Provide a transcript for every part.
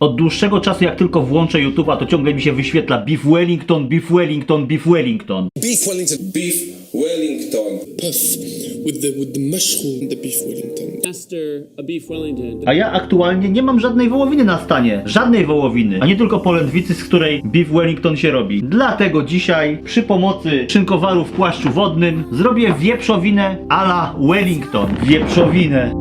Od dłuższego czasu, jak tylko włączę YouTube'a, to ciągle mi się wyświetla Beef Wellington, Beef Wellington, Beef Wellington. Beef Wellington. Beef Wellington. Puff with the with the mushroom, the beef Wellington. master a beef Wellington. A ja aktualnie nie mam żadnej wołowiny na stanie. Żadnej wołowiny. A nie tylko polędwicy, z której Beef Wellington się robi. Dlatego dzisiaj przy pomocy szynkowaru w płaszczu wodnym zrobię wieprzowinę a la Wellington. Wieprzowinę.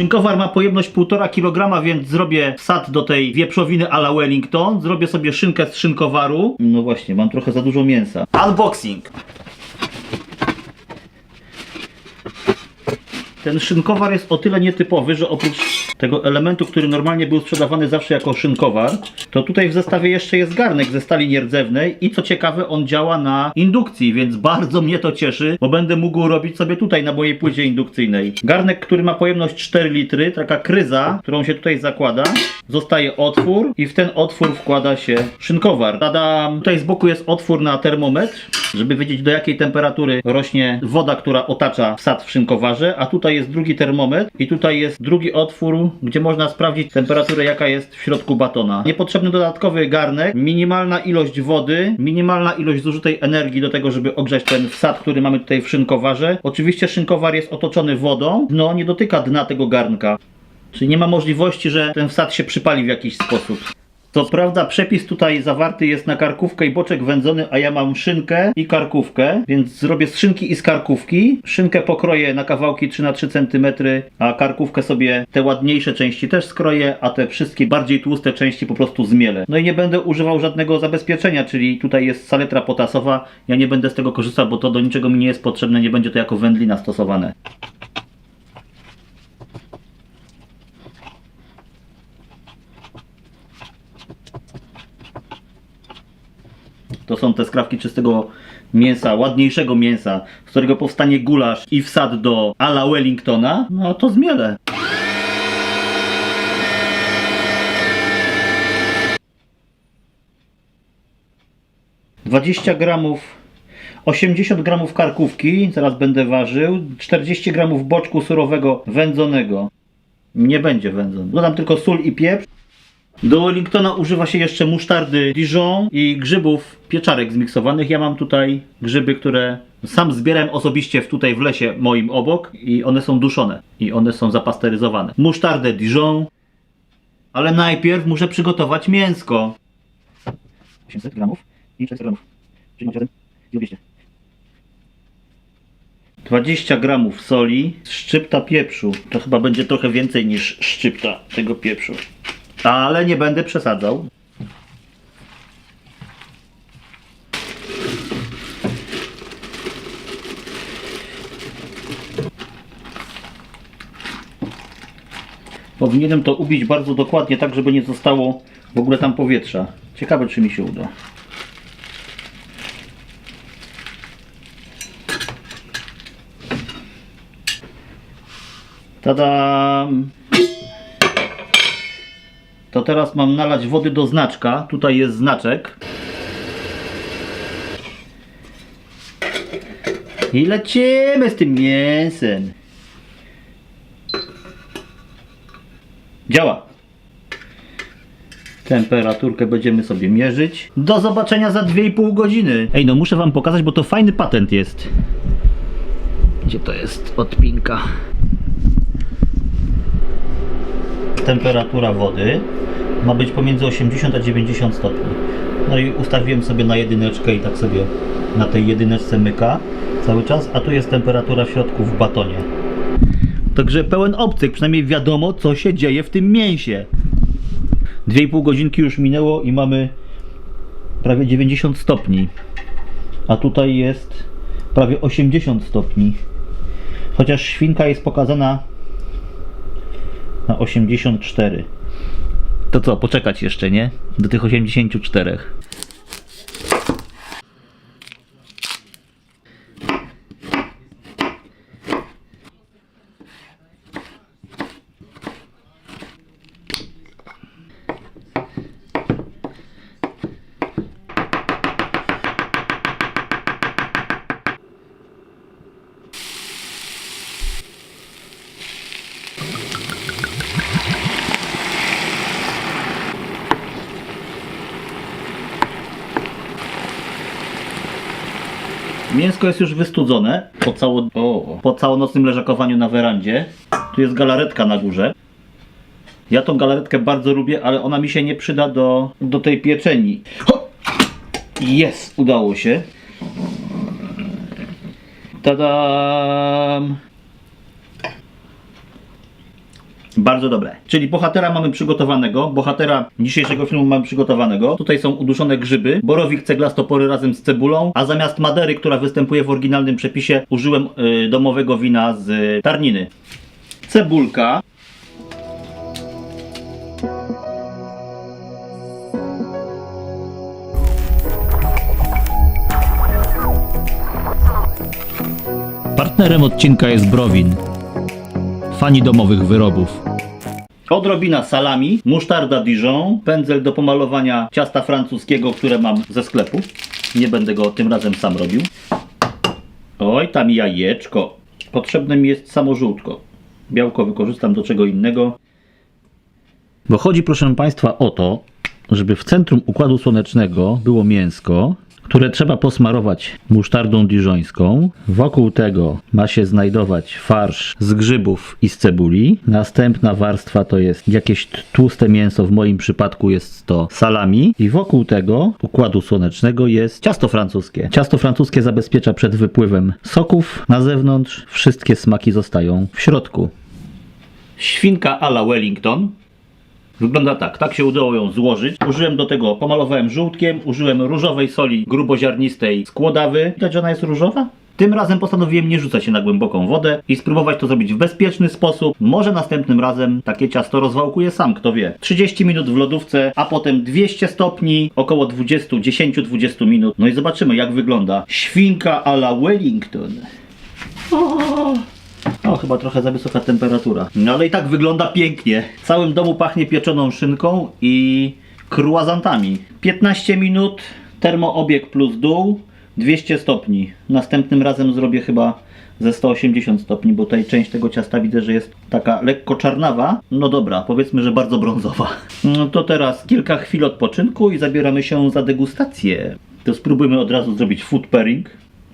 Szynkowar ma pojemność 1,5 kg, więc zrobię wsad do tej wieprzowiny a la Wellington. Zrobię sobie szynkę z szynkowaru. No właśnie, mam trochę za dużo mięsa. Unboxing. Ten szynkowar jest o tyle nietypowy, że oprócz tego elementu, który normalnie był sprzedawany zawsze jako szynkowar, to tutaj w zestawie jeszcze jest garnek ze stali nierdzewnej i co ciekawe on działa na indukcji, więc bardzo mnie to cieszy, bo będę mógł robić sobie tutaj na mojej płycie indukcyjnej. Garnek, który ma pojemność 4 litry, taka kryza, którą się tutaj zakłada, zostaje otwór i w ten otwór wkłada się szynkowar. Tadam! Tutaj z boku jest otwór na termometr, żeby wiedzieć do jakiej temperatury rośnie woda, która otacza wsad w szynkowarze, a tutaj jest drugi termometr i tutaj jest drugi otwór, gdzie można sprawdzić temperaturę jaka jest w środku batona. Niepotrzebny dodatkowy garnek, minimalna ilość wody, minimalna ilość zużytej energii do tego, żeby ogrzać ten wsad, który mamy tutaj w szynkowarze. Oczywiście szynkowar jest otoczony wodą, no nie dotyka dna tego garnka. Czyli nie ma możliwości, że ten wsad się przypali w jakiś sposób. Co prawda przepis tutaj zawarty jest na karkówkę i boczek wędzony, a ja mam szynkę i karkówkę, więc zrobię z szynki i z karkówki. Szynkę pokroję na kawałki 3 na 3 cm, a karkówkę sobie te ładniejsze części też skroję, a te wszystkie bardziej tłuste części po prostu zmielę. No i nie będę używał żadnego zabezpieczenia, czyli tutaj jest saletra potasowa. Ja nie będę z tego korzystał, bo to do niczego mi nie jest potrzebne, nie będzie to jako wędlina stosowane. To są te skrawki czystego mięsa, ładniejszego mięsa, z którego powstanie gulasz i wsad do ala Wellingtona, no to zmielę. Dwadzieścia gramów 80 gramów karkówki, zaraz będę ważył, 40 gramów boczku surowego wędzonego. Nie będzie wędzony. Dodam tylko sól i pieprz. Do Wellingtona używa się jeszcze musztardy Dijon i grzybów pieczarek zmiksowanych. Ja mam tutaj grzyby, które sam zbierałem osobiście w, tutaj w lesie moim obok i one są duszone i one są zapasteryzowane. Musztardę Dijon, ale najpierw muszę przygotować mięsko. 800 gramów i 400 gramów, czyli mam 7 i 200. 20 gramów soli, szczypta pieprzu. To chyba będzie trochę więcej niż szczypta tego pieprzu. Ale nie będę przesadzał. Powinienem to ubić bardzo dokładnie, tak żeby nie zostało w ogóle tam powietrza. Ciekawe, czy mi się uda. Tadam! To teraz mam nalać wody do znaczka. Tutaj jest znaczek. I lecimy z tym mięsem. Działa. Temperaturkę będziemy sobie mierzyć. Do zobaczenia za 2,5 godziny. Ej, no muszę wam pokazać, bo to fajny patent jest. Gdzie to jest odpinka? Temperatura wody ma być pomiędzy 80 a 90 stopni. No i ustawiłem sobie na jedyneczkę i tak sobie na tej jedyneczce myka cały czas, a tu jest temperatura w środku w batonie. Także pełen optyk, przynajmniej wiadomo co się dzieje w tym mięsie. 2,5 godzinki już minęło i mamy prawie 90 stopni. A tutaj jest prawie 80 stopni. Chociaż świnka jest pokazana na 84. To co, poczekać jeszcze, nie? Do tych 84. Mięsko jest już wystudzone po, cało, o, po całonocnym leżakowaniu na werandzie. Tu jest galaretka na górze. Ja tą galaretkę bardzo lubię, ale ona mi się nie przyda do, do tej pieczeni. Jest, udało się. Tadam! Bardzo dobre. Czyli bohatera mamy przygotowanego, bohatera dzisiejszego filmu mamy przygotowanego. Tutaj są uduszone grzyby, borowik ceglastopory razem z cebulą, a zamiast madery, która występuje w oryginalnym przepisie, użyłem y, domowego wina z y, tarniny. Cebulka. Partnerem odcinka jest Browin. Fani domowych wyrobów. Odrobina salami, musztarda Dijon, pędzel do pomalowania ciasta francuskiego, które mam ze sklepu. Nie będę go tym razem sam robił. Oj, tam jajeczko. Potrzebne mi jest samo żółtko. Białko wykorzystam do czego innego. Bo chodzi, proszę Państwa, o to, żeby w centrum układu słonecznego było mięsko, które trzeba posmarować musztardą diżońską. Wokół tego ma się znajdować farsz z grzybów i z cebuli. Następna warstwa to jest jakieś tłuste mięso, w moim przypadku jest to salami. I wokół tego układu słonecznego jest ciasto francuskie. Ciasto francuskie zabezpiecza przed wypływem soków na zewnątrz. Wszystkie smaki zostają w środku. Świnka a la Wellington. Wygląda tak, tak się udało ją złożyć. Użyłem do tego, pomalowałem żółtkiem, użyłem różowej soli gruboziarnistej z kłodawy. Widać, że ona jest różowa? Tym razem postanowiłem nie rzucać się na głęboką wodę i spróbować to zrobić w bezpieczny sposób. Może następnym razem takie ciasto rozwałkuję sam, kto wie. 30 minut w lodówce, a potem 200 stopni, około 20, 10-20 minut. No i zobaczymy jak wygląda świnka a la Wellington. O! O, chyba trochę za wysoka temperatura. No ale i tak wygląda pięknie. W całym domu pachnie pieczoną szynką i kruazantami. 15 minut, termoobieg plus dół, 200 stopni. Następnym razem zrobię chyba ze 180 stopni, bo tutaj część tego ciasta widzę, że jest taka lekko czarnawa. No dobra, powiedzmy, że bardzo brązowa. No to teraz kilka chwil odpoczynku i zabieramy się za degustację. To spróbujmy od razu zrobić food pairing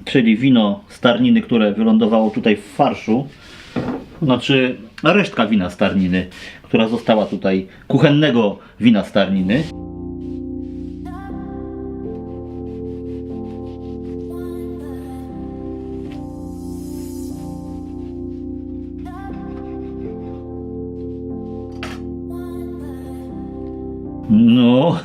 czyli wino starniny, które wylądowało tutaj w farszu. Znaczy resztka wina starniny, która została tutaj, kuchennego wina starniny. No,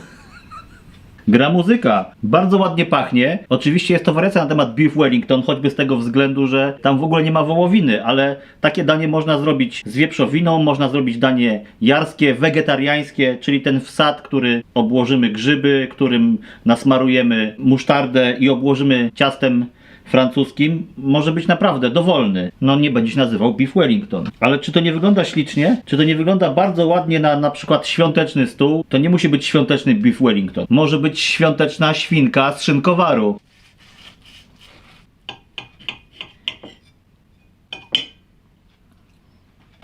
Gra muzyka. Bardzo ładnie pachnie. Oczywiście jest to wariacja na temat Beef Wellington, choćby z tego względu, że tam w ogóle nie ma wołowiny, ale takie danie można zrobić z wieprzowiną, można zrobić danie jarskie, wegetariańskie, czyli ten wsad, który obłożymy grzyby, którym nasmarujemy musztardę i obłożymy ciastem francuskim może być naprawdę dowolny. No nie będzie się nazywał Beef Wellington. Ale czy to nie wygląda ślicznie? Czy to nie wygląda bardzo ładnie na na przykład świąteczny stół? To nie musi być świąteczny Beef Wellington. Może być świąteczna świnka z szynkowaru.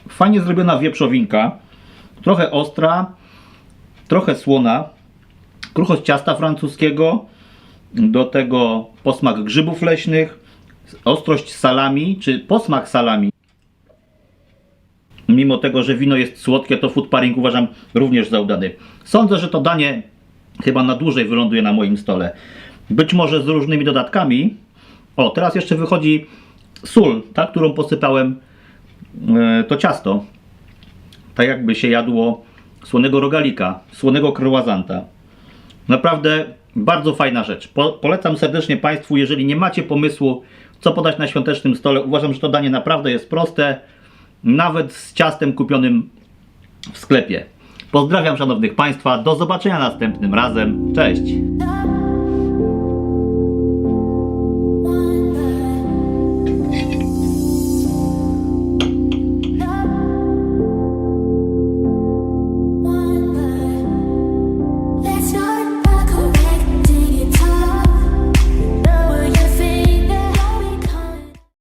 Fajnie zrobiona wieprzowinka. Trochę ostra, trochę słona. Kruchość ciasta francuskiego do tego posmak grzybów leśnych, ostrość salami, czy posmak salami. Mimo tego, że wino jest słodkie, to food pairing uważam również za udany. Sądzę, że to danie chyba na dłużej wyląduje na moim stole. Być może z różnymi dodatkami. O, teraz jeszcze wychodzi sól, ta, którą posypałem e, to ciasto. Tak jakby się jadło słonego rogalika, słonego croissanta. Naprawdę bardzo fajna rzecz. Po, polecam serdecznie Państwu, jeżeli nie macie pomysłu, co podać na świątecznym stole. Uważam, że to danie naprawdę jest proste, nawet z ciastem kupionym w sklepie. Pozdrawiam szanownych Państwa, do zobaczenia następnym razem. Cześć!